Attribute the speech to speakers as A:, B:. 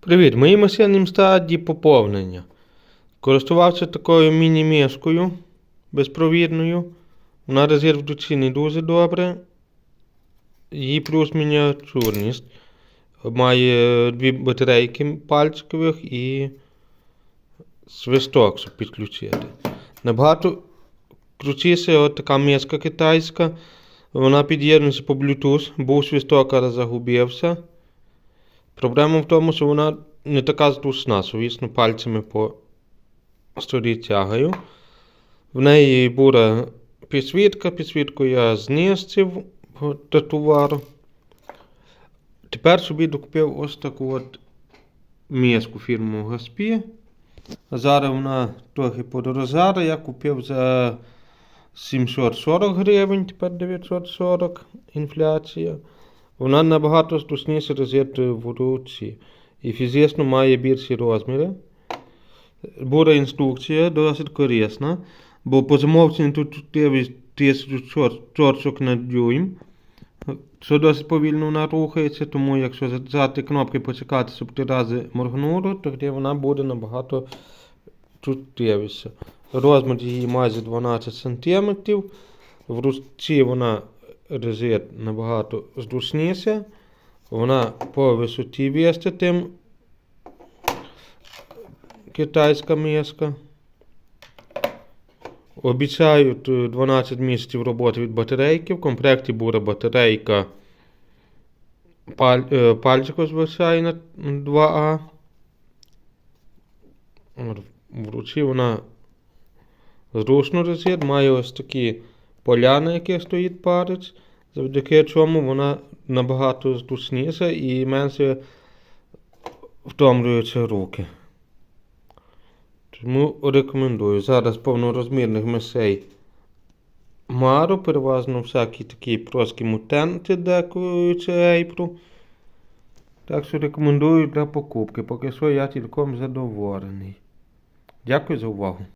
A: Привіт! Мої машини в стадії поповнення. Користувався такою міні-мішкою безпровідною. Вона резерв душі не дуже добре. Її плюс мініатюрність. Має дві батарейки пальчикових і свисток, щоб підключити. Набагато крутіше от така миска китайська. Вона під'єднується по Bluetooth, був свисток, але загубився. Проблема в тому, що вона не така зручна, звісно, пальцями по столі тягаю. В неї буде підсвітка, підсвітку я знищив до. Тепер собі докупив ось таку от миску фірму Гаспі. Зараз вона трохи подорожала, я купив за 740 гривень, тепер 940 інфляція. Вона набагато зручніше роз'єднати в руці і фізично має більші розміри. Буде інструкція досить корисна, бо по замовченню тут 1000 чорчок на дюйм. Що досить повільно вона рухається, тому якщо зажати кнопки почекати, щоб три рази моргнуло, тоді вона буде набагато чуттєвіша. Розмір її майже 12 см. В руці вона резет набагато зручніша. Вона по висоті вести, тим китайська миска. Обіцяють е, 12 місяців роботи від батарейки. В комплекті буде батарейка е, пальчику звичайна 2А. От В вона зручно резет, має ось такі поля, на яких стоїть палець, завдяки чому вона набагато зручніша і менше втомлюються руки. Тому рекомендую. Зараз повнорозмірних мисей Маро, переважно всякі такі плоскі мутенти декуються ейпру. Так що рекомендую для покупки. Поки що я цілком задоволений. Дякую за увагу.